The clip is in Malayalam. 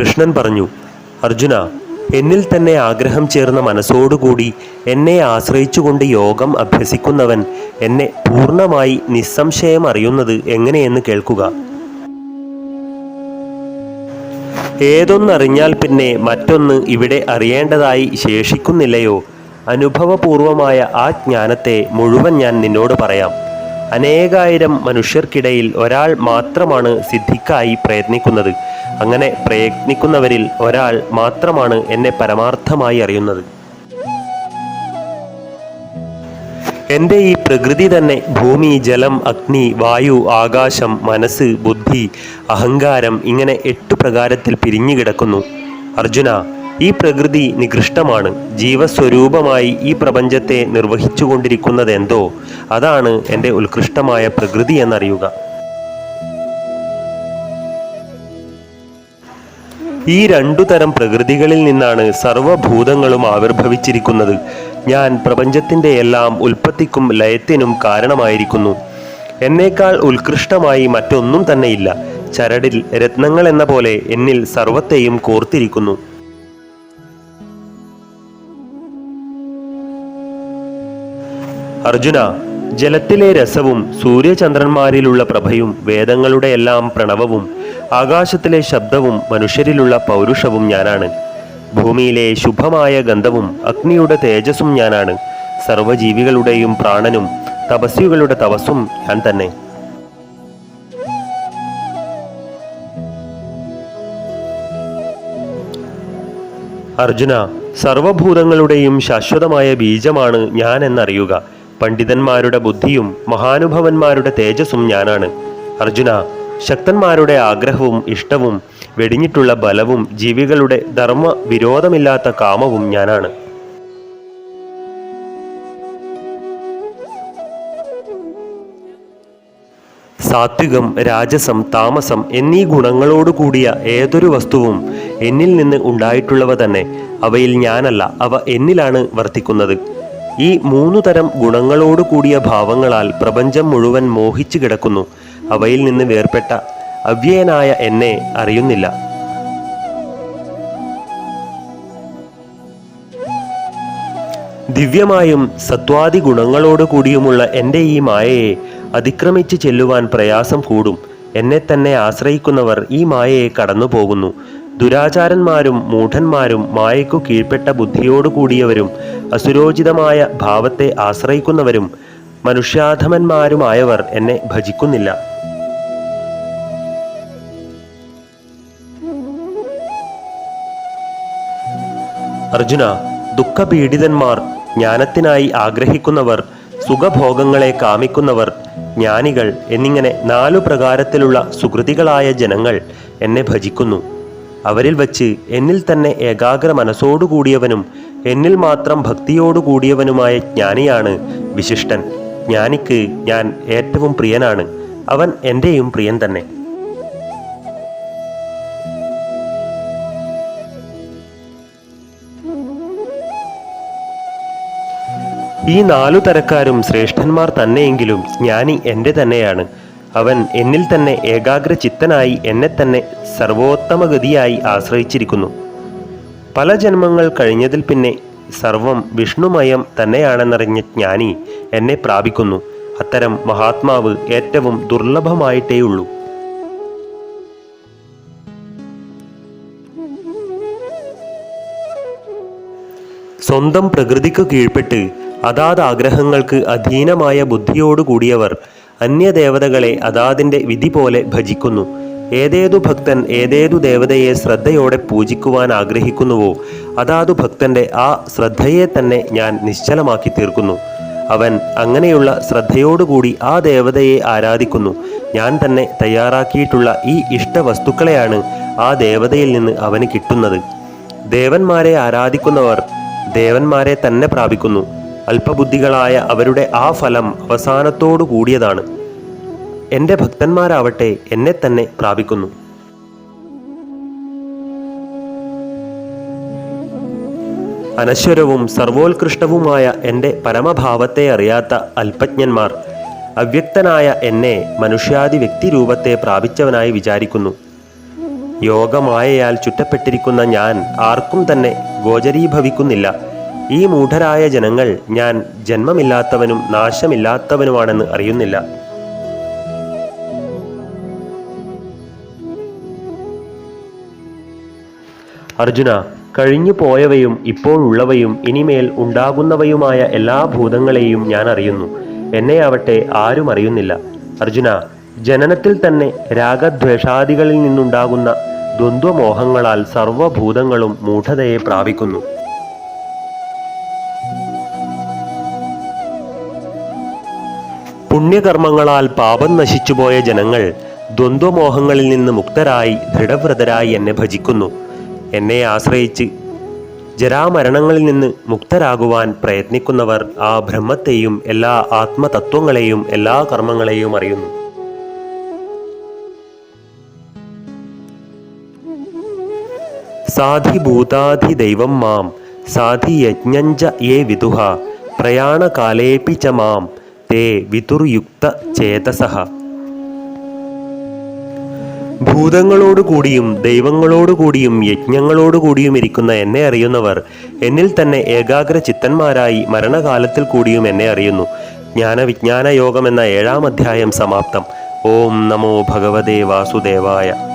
കൃഷ്ണൻ പറഞ്ഞു അർജുന എന്നിൽ തന്നെ ആഗ്രഹം ചേർന്ന മനസ്സോടുകൂടി എന്നെ ആശ്രയിച്ചുകൊണ്ട് യോഗം അഭ്യസിക്കുന്നവൻ എന്നെ പൂർണമായി നിസ്സംശയം അറിയുന്നത് എങ്ങനെയെന്ന് കേൾക്കുക. ഏതൊന്നറിഞ്ഞാൽ പിന്നെ മറ്റൊന്ന് ഇവിടെ അറിയേണ്ടതായി ശേഷിക്കുന്നില്ലയോ? അനുഭവപൂർവമായ ആ ജ്ഞാനത്തെ മുഴുവൻ ഞാൻ നിന്നോട് പറയാം. അനേകായിരം മനുഷ്യർക്കിടയിൽ ഒരാൾ മാത്രമാണ് സിദ്ധിക്കായി പ്രയത്നിക്കുന്നത്. അങ്ങനെ പ്രയത്നിക്കുന്നവരിൽ ഒരാൾ മാത്രമാണ് എന്നെ പരമാർത്ഥമായി അറിയുന്നത്. എന്റെ ഈ പ്രകൃതി തന്നെ ഭൂമി ജലം അഗ്നി വായു ആകാശം മനസ്സ് ബുദ്ധി അഹങ്കാരം ഇങ്ങനെ എട്ടു പ്രകാരത്തിൽ പിരിഞ്ഞു കിടക്കുന്നു. അർജുന ഈ പ്രകൃതി നികൃഷ്ടമാണ്. ജീവസ്വരൂപമായി ഈ പ്രപഞ്ചത്തെ നിർവഹിച്ചുകൊണ്ടിരിക്കുന്നത് എന്തോ അതാണ് എന്റെ ഉത്കൃഷ്ടമായ പ്രകൃതി എന്നറിയുക. ഈ രണ്ടു തരം പ്രകൃതികളിൽ നിന്നാണ് സർവഭൂതങ്ങളും ആവിർഭവിച്ചിരിക്കുന്നത്. ഞാൻ പ്രപഞ്ചത്തിന്റെ എല്ലാം ഉൽപ്പത്തിക്കും ലയത്തിനും കാരണമായിരിക്കുന്നു. എന്നേക്കാൾ ഉത്കൃഷ്ടമായി മറ്റൊന്നും തന്നെയില്ല. ചരടിൽ രത്നങ്ങൾ എന്ന പോലെ എന്നിൽ സർവത്തെയും കോർത്തിരിക്കുന്നു. അർജുന ജലത്തിലെ രസവും സൂര്യചന്ദ്രന്മാരിലുള്ള പ്രഭയും വേദങ്ങളുടെ എല്ലാം പ്രണവവും ആകാശത്തിലെ ശബ്ദവും മനുഷ്യരിലുള്ള പൗരുഷവും ഞാനാണ്. ഭൂമിയിലെ ശുഭമായ ഗന്ധവും അഗ്നിയുടെ തേജസ്സും ഞാനാണ്. സർവജീവികളുടെയും പ്രാണനും തപസ്വികളുടെ തപസ്സും ഞാൻ തന്നെ. അർജുന സർവഭൂതങ്ങളുടെയും ശാശ്വതമായ ബീജമാണ് ഞാൻ എന്നറിയുക പണ്ഡിതന്മാരുടെ ബുദ്ധിയും മഹാനുഭവന്മാരുടെ തേജസ്സും ഞാനാണ്. അർജുന ശക്തന്മാരുടെ ആഗ്രഹവും ഇഷ്ടവും വെടിഞ്ഞിട്ടുള്ള ബലവും ജീവികളുടെ ധർമ്മ വിരോധമില്ലാത്ത കാമവും ഞാനാണ്. സാത്വികം രാജസം താമസം എന്നീ ഗുണങ്ങളോട് കൂടിയ ഏതൊരു വസ്തുവും എന്നിൽ നിന്ന് ഉണ്ടായിട്ടുള്ളവ തന്നെ. അവയിൽ ഞാനല്ല അവ എന്നിലാണ് വർത്തിക്കുന്നത്. ഈ മൂന്നു തരം ഗുണങ്ങളോട് കൂടിയ ഭാവങ്ങളാൽ പ്രപഞ്ചം മുഴുവൻ മോഹിച്ചു കിടക്കുന്നു. അവയിൽ നിന്ന് വേർപെട്ട അവ്യയനായ എന്നെ അറിയുന്നില്ല. ദിവ്യമായും സത്വാദി ഗുണങ്ങളോട് കൂടിയുമുള്ള എന്റെ ഈ മായയെ അതിക്രമിച്ച് ചെല്ലുവാൻ പ്രയാസം കൂടും. എന്നെ തന്നെ ആശ്രയിക്കുന്നവർ ഈ മായയെ കടന്നു പോകുന്നു. ദുരാചാരന്മാരും മൂഢന്മാരും മായയ്ക്കു കീഴ്പ്പെട്ട ബുദ്ധിയോടു കൂടിയവരും അസുരോചിതമായ ഭാവത്തെ ആശ്രയിക്കുന്നവരും മനുഷ്യാധമന്മാരുമായവർ എന്നെ ഭജിക്കുന്നില്ല. അർജുന ദുഃഖപീഡിതന്മാർ ജ്ഞാനത്തിനായി ആഗ്രഹിക്കുന്നവർ സുഖഭോഗങ്ങളെ കാമിക്കുന്നവർ ജ്ഞാനികൾ എന്നിങ്ങനെ നാലു പ്രകാരത്തിലുള്ള സുഹൃതികളായ ജനങ്ങൾ എന്നെ ഭജിക്കുന്നു. അവരിൽ വച്ച് എന്നിൽ തന്നെ ഏകാഗ്ര മനസ്സോടുകൂടിയവനും എന്നിൽ മാത്രം ഭക്തിയോടുകൂടിയവനുമായ ജ്ഞാനിയാണ് വിശിഷ്ടൻ. ജ്ഞാനിക്ക് ഞാൻ ഏറ്റവും പ്രിയനാണ്. അവൻ എന്റെയും പ്രിയൻ തന്നെ. ഈ നാലു തരക്കാരും ശ്രേഷ്ഠന്മാർ തന്നെയെങ്കിലും ജ്ഞാനി എന്റെ തന്നെയാണ്. അവൻ എന്നിൽ തന്നെ ഏകാഗ്ര ചിത്തനായി എന്നെ തന്നെ സർവോത്തമഗതിയായി ആശ്രയിച്ചിരിക്കുന്നു. പല ജന്മങ്ങൾ കഴിഞ്ഞതിൽ പിന്നെ സർവം വിഷ്ണുമയം തന്നെയാണെന്നറിഞ്ഞ ജ്ഞാനി എന്നെ പ്രാപിക്കുന്നു. അത്തരം മഹാത്മാവ് ഏറ്റവും ദുർലഭമായിട്ടേയുള്ളൂ. സ്വന്തം പ്രകൃതിക്ക് കീഴ്പ്പെട്ട് അതാത് ആഗ്രഹങ്ങൾക്ക് അധീനമായ ബുദ്ധിയോടുകൂടിയവർ അന്യദേവതകളെ അതാതിന്റെ വിധി പോലെ ഭജിക്കുന്നു. ഏതേതു ഭക്തൻ ഏതേതു ദേവതയെ ശ്രദ്ധയോടെ പൂജിക്കുവാൻ ആഗ്രഹിക്കുന്നുവോ അതാതു ഭക്തന്റെ ആ ശ്രദ്ധയെ തന്നെ ഞാൻ നിശ്ചലമാക്കി തീർക്കുന്നു. അവൻ അങ്ങനെയുള്ള ശ്രദ്ധയോടുകൂടി ആ ദേവതയെ ആരാധിക്കുന്നു. ഞാൻ തന്നെ തയ്യാറാക്കിയിട്ടുള്ള ഈ ഇഷ്ടവസ്തുക്കളെയാണ് ആ ദേവതയിൽ നിന്ന് അവന് കിട്ടുന്നത്. ദേവന്മാരെ ആരാധിക്കുന്നവർ ദേവന്മാരെ തന്നെ പ്രാപിക്കുന്നു. അല്പബുദ്ധികളായ അവരുടെ ആ ഫലം അവസാനത്തോടു കൂടിയതാണ്. എന്റെ ഭക്തന്മാരാവട്ടെ എന്നെ തന്നെ പ്രാപിക്കുന്നു. അനശ്വരവും സർവോത്കൃഷ്ടവുമായ എന്റെ പരമഭാവത്തെ അറിയാത്ത അല്പജ്ഞന്മാർ അവ്യക്തനായ എന്നെ മനുഷ്യാദി വ്യക്തിരൂപത്തെ പ്രാപിച്ചവനായി വിചാരിക്കുന്നു. യോഗമായയാൽ ചുറ്റപ്പെട്ടിരിക്കുന്ന ഞാൻ ആർക്കും തന്നെ ഗോചരീഭവിക്കുന്നില്ല. ഈ മൂഢരായ ജനങ്ങൾ ഞാൻ ജന്മമില്ലാത്തവനും നാശമില്ലാത്തവനുമാണെന്ന് അറിയുന്നില്ല. അർജുന കഴിഞ്ഞു പോയവയും ഇപ്പോൾ ഉള്ളവയും ഇനിമേൽ ഉണ്ടാകുന്നവയുമായ എല്ലാ ഭൂതങ്ങളെയും ഞാൻ അറിയുന്നു. എന്നെയാവട്ടെ ആരും അറിയുന്നില്ല. അർജുന ജനനത്തിൽ തന്നെ രാഗദ്വേഷാദികളിൽ നിന്നുണ്ടാകുന്ന ദ്വന്ദ്വമോഹങ്ങളാൽ സർവഭൂതങ്ങളും മൂഢതയെ പ്രാപിക്കുന്നു. പുണ്യകർമ്മങ്ങളാൽ പാപം നശിച്ചുപോയ ജനങ്ങൾ ദ്വന്ദ്വമോഹങ്ങളിൽ നിന്ന് മുക്തരായി ദൃഢവ്രതരായി എന്നെ ഭജിക്കുന്നു. എന്നെ ആശ്രയിച്ച് ജരാമരണങ്ങളിൽ നിന്ന് മുക്തരാകുവാൻ പ്രയത്നിക്കുന്നവർ ആ ബ്രഹ്മത്തെയും എല്ലാ ആത്മതത്വങ്ങളെയും എല്ലാ കർമ്മങ്ങളെയും അറിയുന്നു. സാധി ഭൂതാധി സാധിഭൂതാധിദൈവം മാം സാധി സാധിയജ്ഞഞ്ച യേ വിദുഹ പ്രയാണകാലേപി മാം തേ വിതുർയുക്ത ചേതസഃ ഭൂതങ്ങളോടുകൂടിയും ദൈവങ്ങളോടുകൂടിയും യജ്ഞങ്ങളോടുകൂടിയും ഇരിക്കുന്ന എന്നെ അറിയുന്നവർ എന്നിൽ തന്നെ ഏകാഗ്ര ചിത്തന്മാരായി മരണകാലത്തിൽ കൂടിയും എന്നെ അറിയുന്നു. ജ്ഞാനവിജ്ഞാന യോഗം എന്ന ഏഴാം അധ്യായം സമാപ്തം. ഓം നമോ ഭഗവതേ വാസുദേവായ.